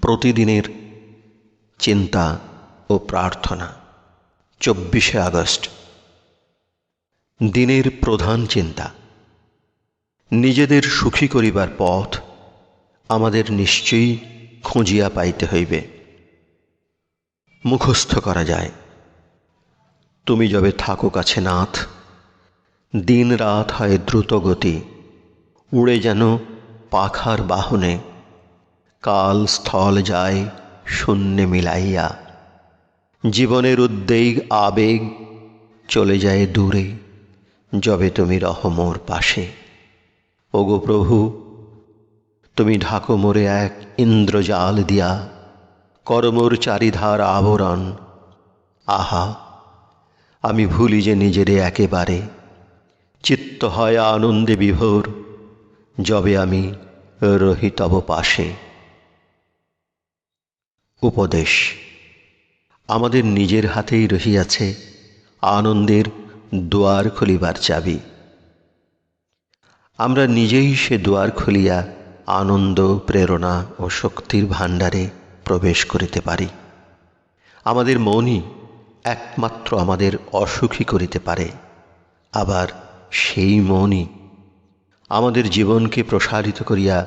প্রতিদিনের চিন্তা ও প্রার্থনা। চব্বিশে আগস্ট। দিনের প্রধান চিন্তা। নিজেদের সুখী করিবার পথ আমাদের নিশ্চয়ই খুঁজিয়া পাইতে হইবে। মুখস্থ করা যায়। তুমি যবে থাকো কাছে নাথ দিন রাত হয় দ্রুত গতি, উড়ে যেন পাখার বাহনে কাল স্থল যায় শূন্যে মিলাইয়া। জীবনের উদ্বেগ, আবেগ চলে যায় দূরে, যবে তুমি রহ মোর পাশে। ওগো প্রভু, তুমি ঢাকো মোরে এক ইন্দ্রজাল দিয়া করমোর চারিধার আবরণ। আহা, আমি ভুলি যে নিজেরে একেবারে। চিত্ত হয় আনন্দে বিভোর, যবে আমি রহি তব পাশে। উপদেশ। আমাদের নিজের হাতেই রহিয়াছে আনন্দের দুয়ার খুলিবার চাবি। আমরা নিজেই সে দুয়ার খুলিয়া আনন্দ, প্রেরণা ও শক্তির ভাণ্ডারে প্রবেশ করিতে পারি। আমাদের মনই একমাত্র আমাদের অসুখী করিতে পারে। আবার সেই মনই আমাদের জীবনকে প্রসারিত করিয়া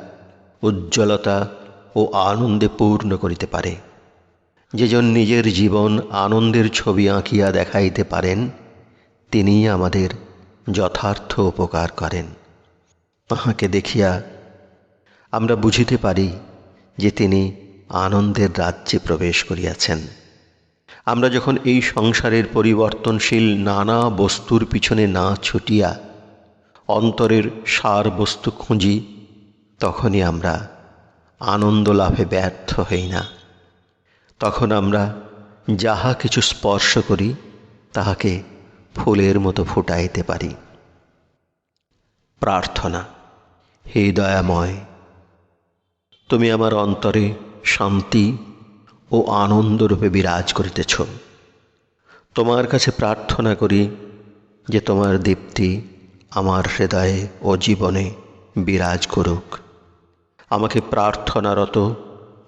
উজ্জ্বলতা ও আনন্দে পূর্ণ করিতে পারে। যেজন নিজের জীবন আনন্দের ছবি আঁকিয়া দেখাইতে পারেন, তিনিই আমাদের যথার্থ উপকার করেন। তাহাকে দেখিয়া আমরা বুঝিতে পারি যে তিনি আনন্দের রাজ্যে প্রবেশ করিয়াছেন। আমরা যখন এই সংসারের পরিবর্তনশীল নানা বস্তুর পিছনে না ছুটিয়া অন্তরের সার বস্তু খুঁজি, তখনই আমরা আনন্দ লাভে ব্যর্থ হই না। তখন আমরা যাহা কিছু স্পর্শ করি, তাহাকে ফুলের মতো ফুটাইতে পারি। প্রার্থনা, হে দয়াময়, তুমি আমার অন্তরে শান্তি ও আনন্দরূপে বিরাজ করিতেছ। তোমার কাছে প্রার্থনা করি যে তোমার দীপ্তি আমার হৃদয়ে ও জীবনে বিরাজ করুক। আমাকে প্রার্থনারত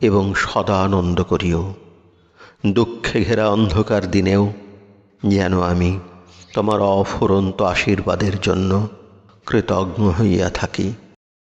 এবং সদা আনন্দ করিও। দুঃখে ঘেরা অন্ধকার দিনেও যেন আমি তোমার অফুরন্ত আশীর্বাদের জন্য কৃতজ্ঞ হইয়া থাকি।